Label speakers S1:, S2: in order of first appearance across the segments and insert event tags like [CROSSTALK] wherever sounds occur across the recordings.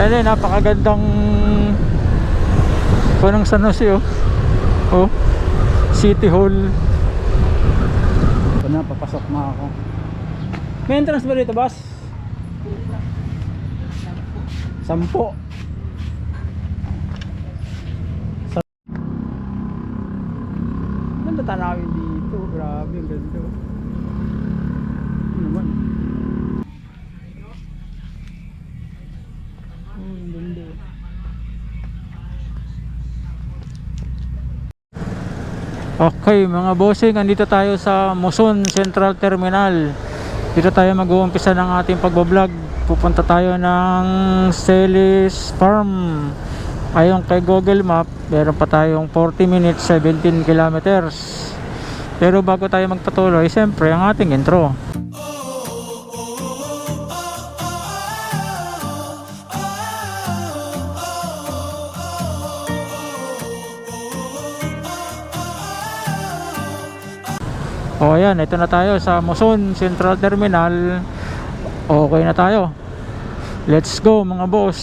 S1: Ayun eh, napakagandang Punang San Jose oh. Oh. City Hall. Ito na, papasok na ako. May entrance ba dito, boss? Sampo. Sa Ganda tanawin dito. Grabe, ang ganda. Ano naman? Oh, ang ganda. Okay mga bossing, andito tayo sa Muson Central Terminal. Dito tayo mag-uumpisa ng ating pagbablog. Pupunta tayo ng Celis Farm. Ayon kay Google Map, meron pa tayong 40 minutes, 17 kilometers. Pero bago tayo magpatuloy, siyempre ang ating intro. O ayan, ito na tayo sa Muson Central Terminal. Okay na tayo. Let's go mga boss.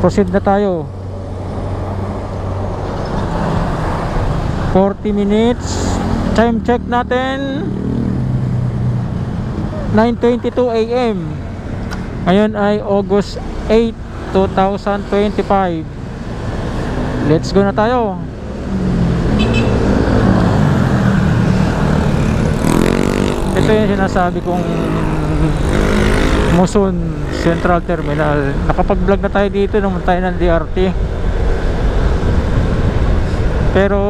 S1: Proceed na tayo. 40 minutes. Time check natin. 9.22 a.m. Ngayon ay August 8, 2025. Let's go na tayo. Ito yung sinasabi kong Muson Central Terminal. Nakapag vlog na tayo dito naman tayo ng DRT pero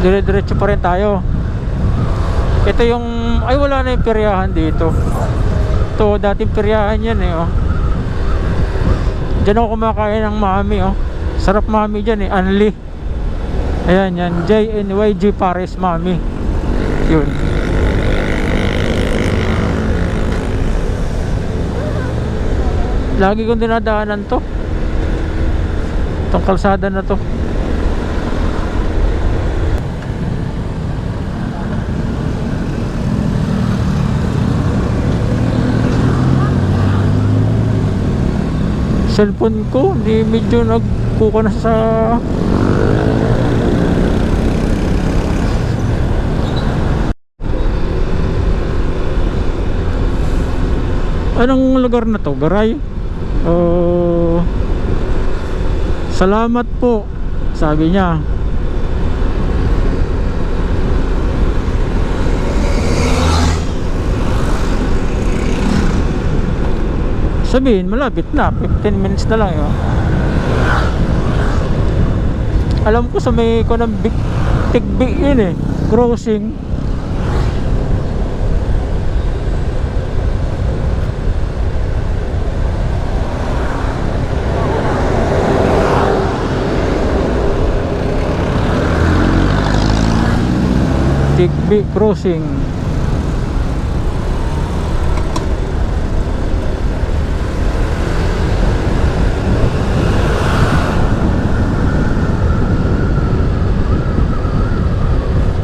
S1: dire diretso pa rin tayo. Ito yung ay wala na yung peryahan dito. Ito dating peryahan yan eh oh. dyan ako kumakain ng mami oh. sarap mami dyan eh Anli. Ayan yan. JNYG Paris mami yun. Lagi kong dinadaanan to. Itong kalsada na to. Cellphone ko di medyo nagkuka na sa Anong lugar na to? Garay? Oh, salamat po, sabi niya. Sabihin, malapit na. 15 minutes na lang yun. Alam ko sa may ko ng big tigbi yun eh. Crossing. Tigbi Crossing.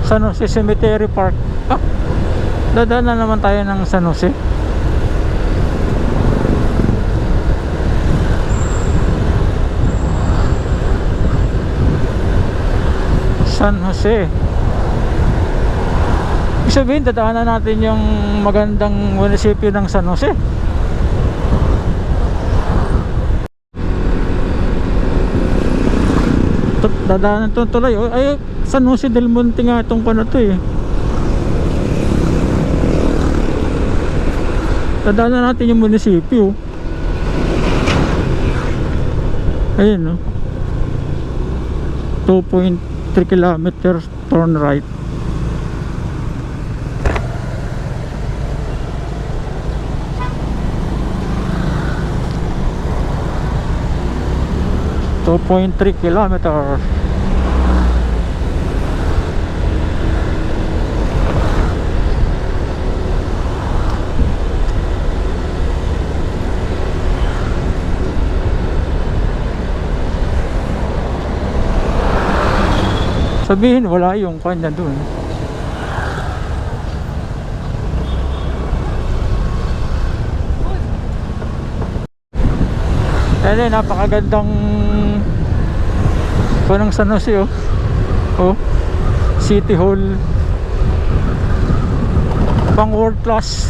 S1: San Jose Cemetery Park. Ah, dadaan na naman tayo ng San Jose. San Jose Ibig sabihin, dadaanan natin yung magandang munisipyo ng San Jose. Dadaanan itong tulay. Oh, ay, San Jose del Monte nga itong ano to eh. Dadaanan natin yung munisipyo. Ayun no. 2.3 kilometers turn right. Two point three kilometers. Sabihin wala yung kanya dun. Eh, napakagandang Punang San Jose oh. Oh. City Hall. Pang world class.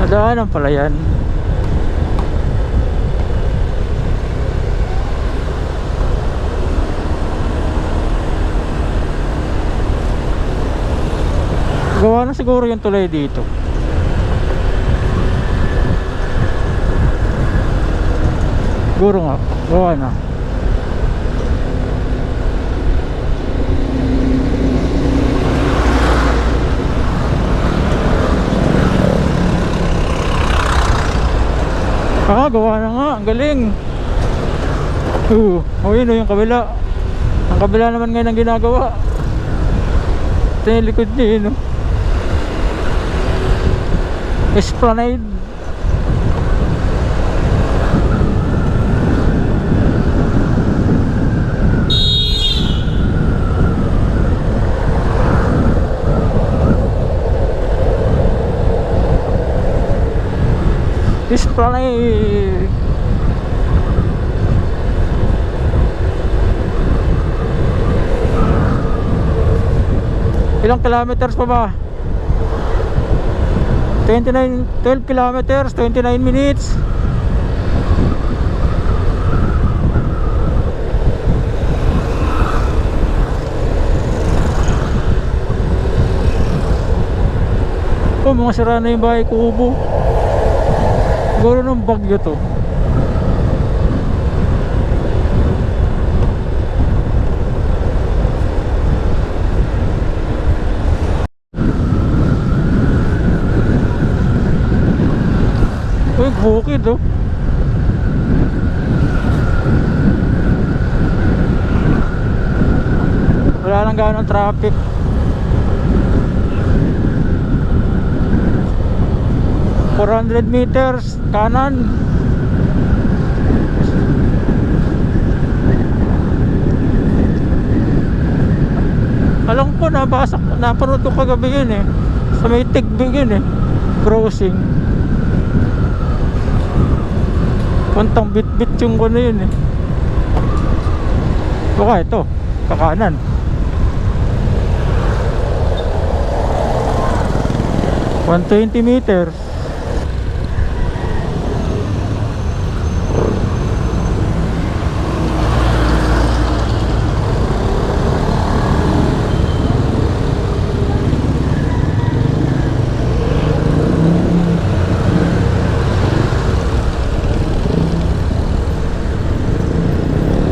S1: Nadaanan pala yan. Gawa na siguro yung tulay dito. Siguro nga, gawa na. Ah, gawa na nga. Ang galing. Uh, oh yun oh, yung kabila. Ang kabila naman ngayon ang ginagawa. Ito yung likod niya yun oh. Esplanade. Esplanade. Ilang kilometers pa ba? 29, 12 kilometers, 29 minutes. Oh, mga sira na yung bahay kubo. Siguro nung bagyo to. Uy, bukid oh. Wala nang gano'ng traffic. Four hundred meters kanan. Alam ko nabasa napanood ko kagabi yun eh. Sa may tigbig yun eh. Crossing. Puntang bit-bit yung ano yun eh. Baka ito, kakanan. One twenty meters.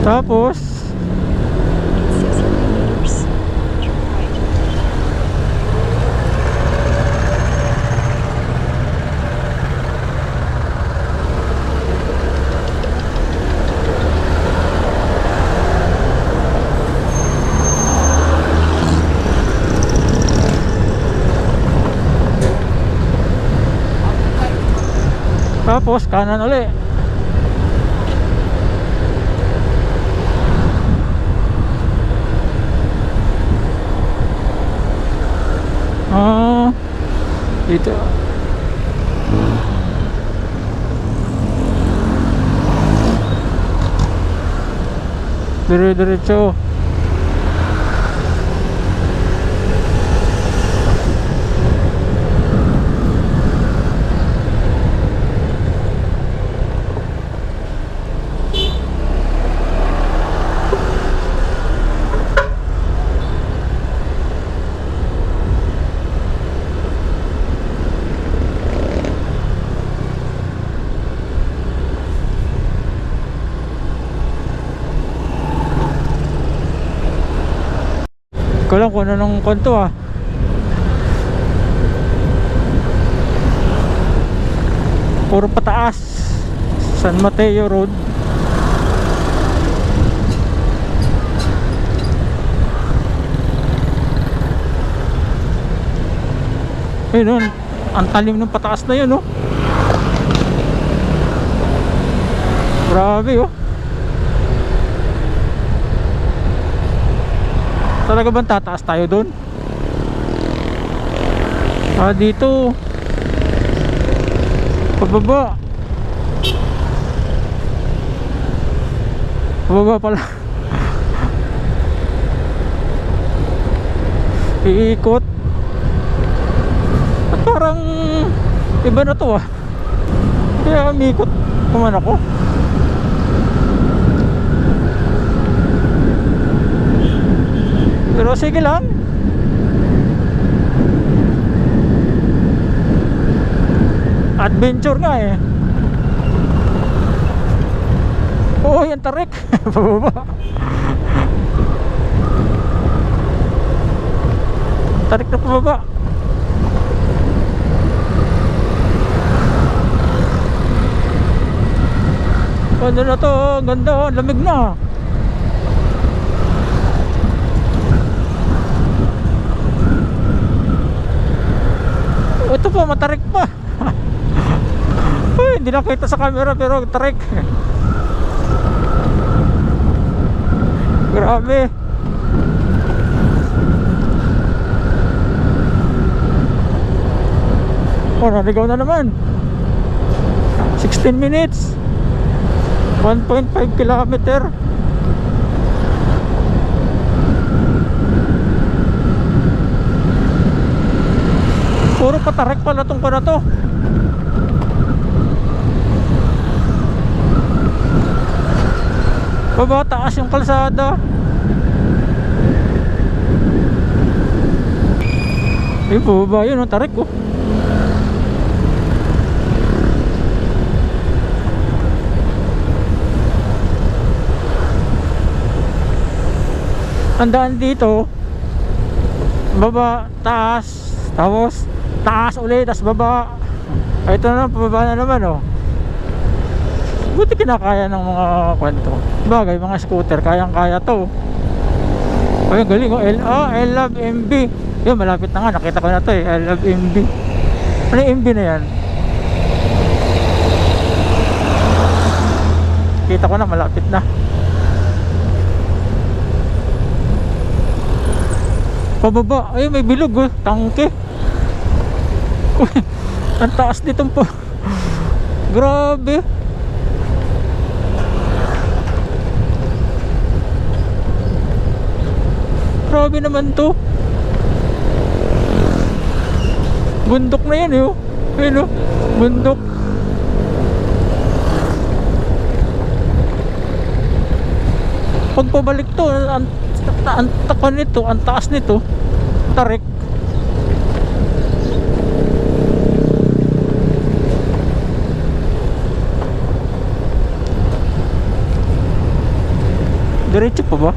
S1: Tapos,
S2: In 600 meters, turn right.
S1: tapos kanan uli. Ah, dito. Dire-diretso. Lang kung ano nung konto ah. Puro pataas. San Mateo Road. Ayun oh, ang talim ng pataas na yun oh. Grabe oh. Talaga bang tataas tayo doon? Ah, dito. Pababa. Pababa pala. [LAUGHS] Iikot. At parang iba na to ah. Kaya umikot kuman ako. Pero sige lang. Adventure nga eh. Oo, yan tarik. Pababa. [LAUGHS] tarik na pababa. Ano na to? Ganda, oh. lamig na. Ito po, matarik pa. [LAUGHS] Uy, hindi nakita sa camera pero tarik. [LAUGHS] Grabe. Oh, naligaw na naman. 16 minutes. 1.5 kilometer. Puro patarik pala tong pa na to. Baba taas yung kalsada. Eh, baba yun, oh, tarik ko. Ang daan dito, baba, taas, tapos taas ulit, tapos baba. Ay, ito na, pababa na naman, oh. Buti kinakaya ng mga kwento. Bagay, mga scooter, kayang-kaya to. Ay, galing, oh. L ah, I love MB. Yun, malapit na nga, nakita ko na to eh. I love MB. Ano yung MB na yan? Kita ko na, malapit na. Pababa, ay may bilog oh, tangke. [LAUGHS] Ang taas nitong po. Grabe. Grabe naman to. Bundok na yan eh. oh. Ayun oh, bundok. Pag pabalik to, ang, ang takpan nito, ang taas nito, tarik. Diretso pa ba?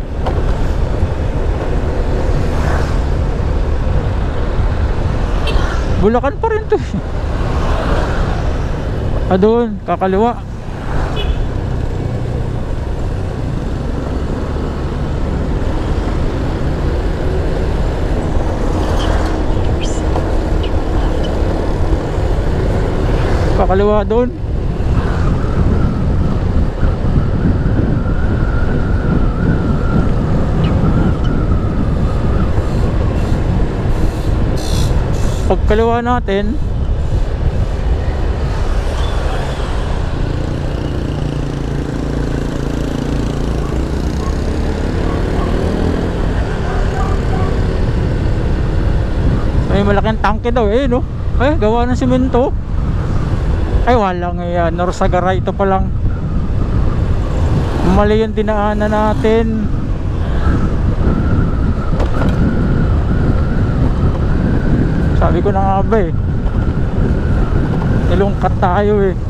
S1: Bulacan pa rin to. Ah kakaliwa. Kakaliwa doon. Pagkaliwa natin, may malaking tangke daw eh no? Eh gawa ng simento. Ay walang yan. Norsagara ito pa lang. Mali yung dinaanan natin sabi ko na nga ba eh. Nilungkat tayo eh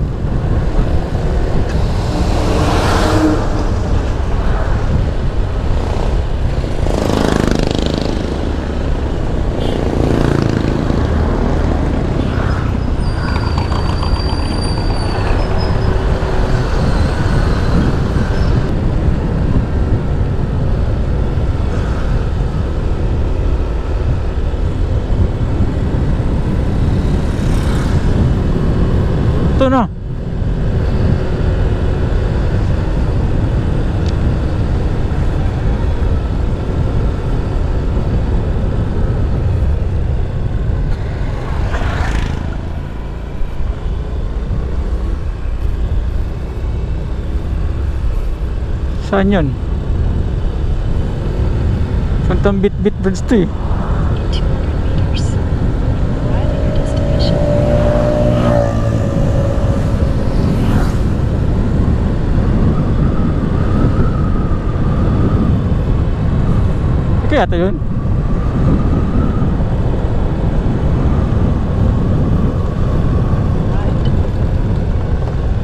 S1: Sakto na. Saan yun? Saan bitbit bridge to eh? Ito yun?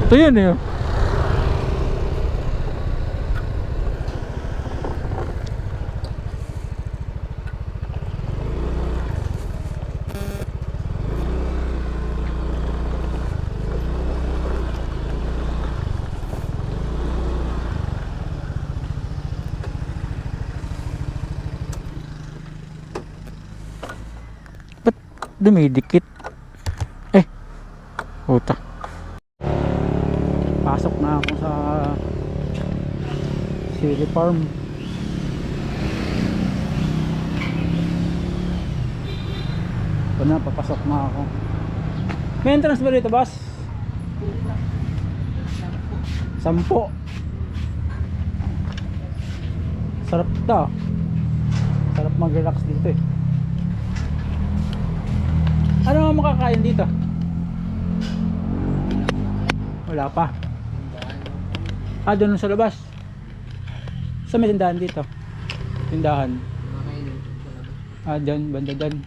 S1: Ito yun eh. Dumidikit? Eh, puta. Pasok na ako sa City Farm. Ito na, papasok na ako. May entrance ba dito, boss? Sampo. Sarap to. Sarap mag-relax dito eh. Ano ang makakain dito? Wala pa. Ah, doon sa labas. Sa may tindahan dito. Tindahan. Ah, dyan, banda dyan.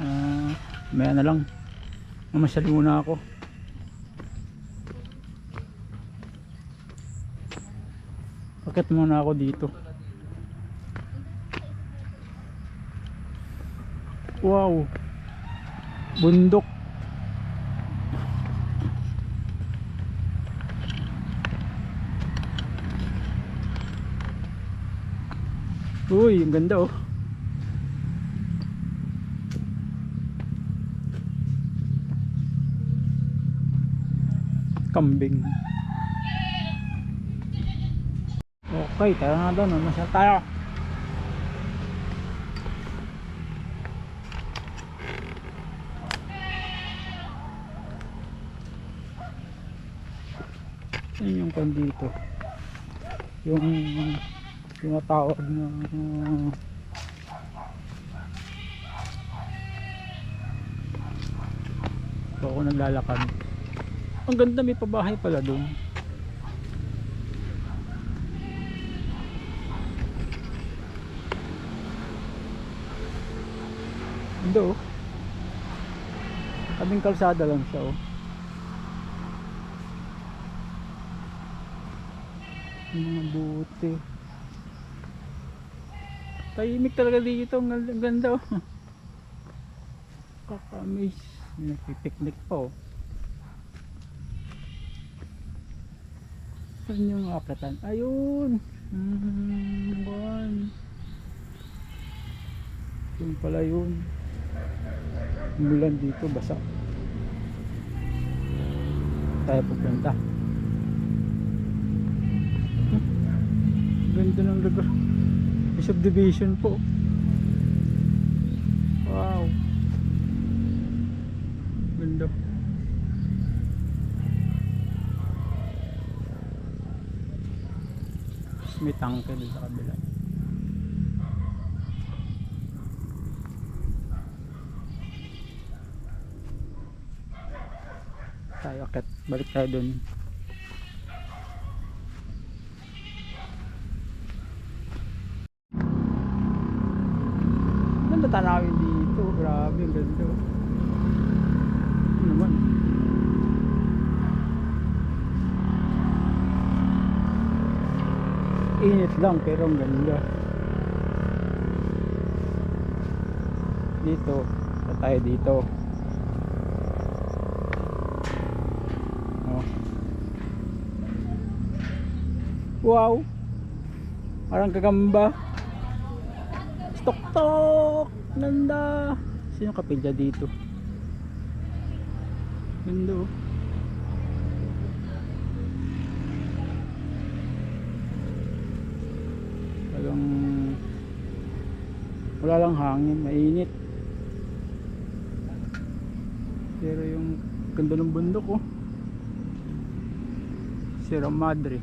S1: Ah, maya na lang. Mamasyal muna ako. Bakit muna ako dito? Wow. Bundok. Uy, ang ganda oh. Kambing. Okay, tara na doon. Masyal tayo. Saan yung kan dito? Yung tinatawag na uh, ako naglalakad. Ang ganda may pabahay pala doon. Hindi oh. Kaming kalsada lang siya oh. Mga buti. Tahimik talaga dito. Ang ganda- oh. Kakamiss. Nagpipiknik pa oh. Saan yung aplatan? Ayun! Hmm, buwan. Yun pala yun. Umulan dito, basa. Tayo pupunta. Ganda ng lugar. May subdivision po. Wow. Ganda. May tangke dun sa kabila. Tayo akit. Balik tayo dun. Ganda tanawin dito. Grabe, ang ganda. Ano naman? Init lang pero ang ganda. Dito, sa tayo dito. Oh. Wow! Parang kagamba. Tok-tok! Ganda! Sino kapilya dito? Ganda oh. walang wala lang hangin mainit. Pero yung ganda ng bundok oh. Sierra Madre.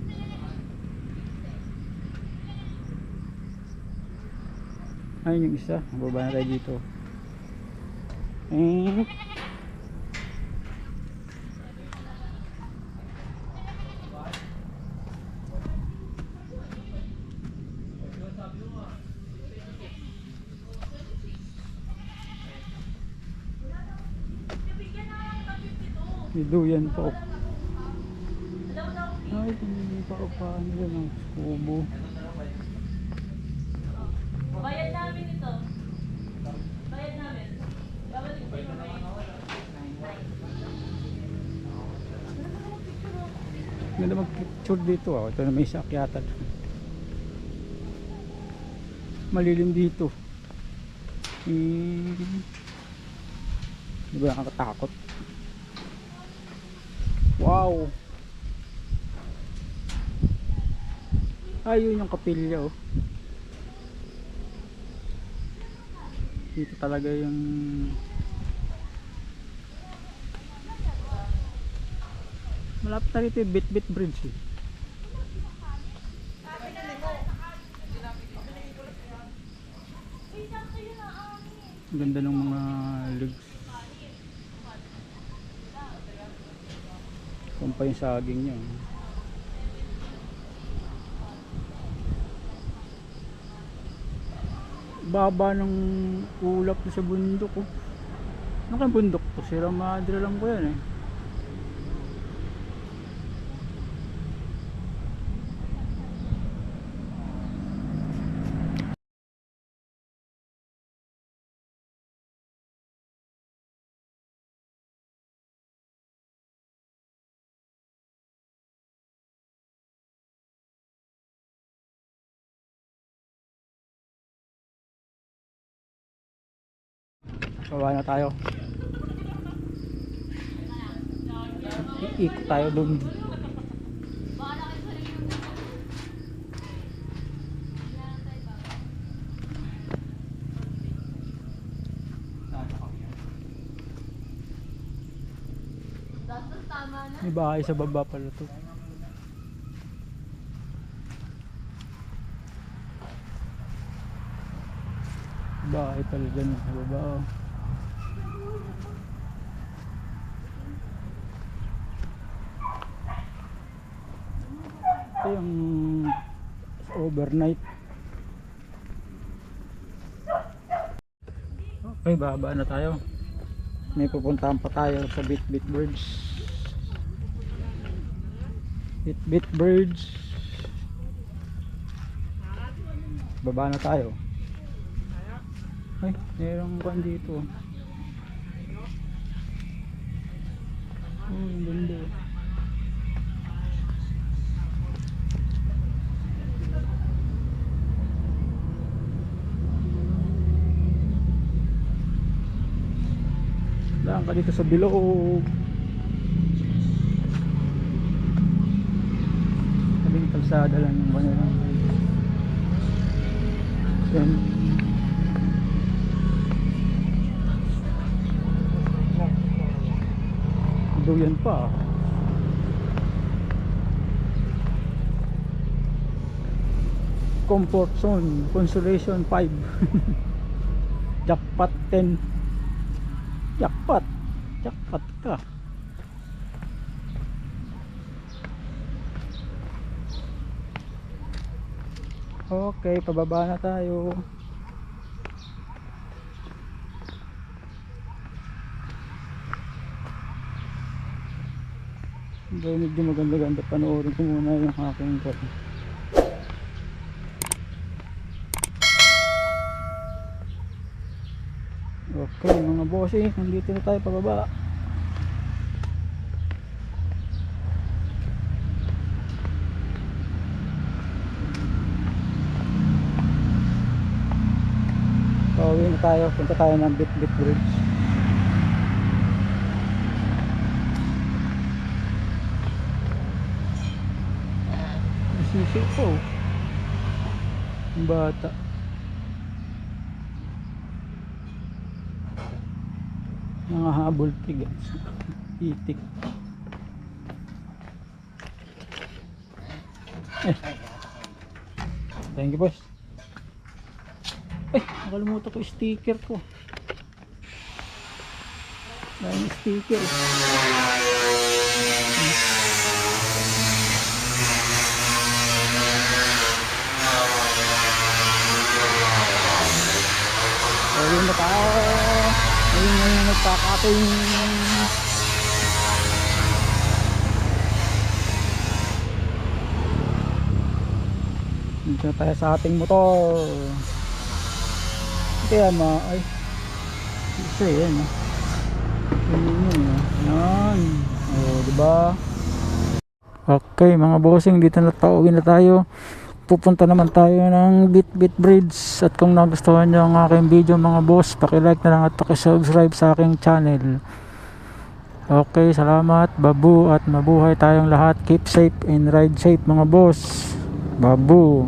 S1: Ayun yung isa. Mababa na tayo dito. Eh. May duyan pa. oh. Ay, hindi pa ako paano yan ang kubo.
S3: Bayad namin ito. Bayad namin. Babalik ko yung
S1: Ganda mag-picture dito ah. Ito na may sakyatan. Malilim dito. Hmm. Di ba nakakatakot? Wow! Ayun yung kapilya oh. Dito talaga yung Malapit na rito yung Bit-Bit Bridge eh. Ang Ganda ng mga legs. Kung pa yung saging niya. Baba ng ulap sa bundok oh. Ano kayang bundok to? Sierra Madre lang ko yan eh. Baba na tayo. Iikot tayo dun. May bahay sa baba pala to. Bahay pala dyan sa baba. oh. Ito yung overnight. Okay, baba na tayo. May pupuntahan pa tayo sa Bit Bit Bridge. Bit Bit Bridge. Baba na tayo. Ay, mayroong kwan dito. Oh, ang ganda. Daan ka dito sa bilog. Tabing kalsada lang yung kanila. Yan. Duyan pa. Comfort zone, consolation 5. [LAUGHS] Jackpot 10. Jackpot. Jackpot ka. Okay, pababa na tayo. Medyo maganda-ganda panoorin ko muna yung aking kat. Okay mga bossy, nandito na tayo pababa. Pauwi na tayo, punta tayo ng Bit Bit Bridge. Sisi po. Bata. Mga habol tigas. Itik. Eh. Thank you boss. Ay, nakalimutan ko sticker ko. Dahil sticker. Ayun na tayo. Ayun na yung nagkakating. Dito tayo sa ating motor. Kaya ma... Ay. Isa yan. ah. Yun yun. ah. Yan. O, diba? Okay, mga bossing, dito na pauwi na tayo. Pupunta naman tayo ng Bitbit Bridge. At kung nagustuhan nyo ang aking video mga boss, pakilike na lang at pakisubscribe sa aking channel. Okay, salamat. Babu at mabuhay tayong lahat. Keep safe and ride safe mga boss. Babu.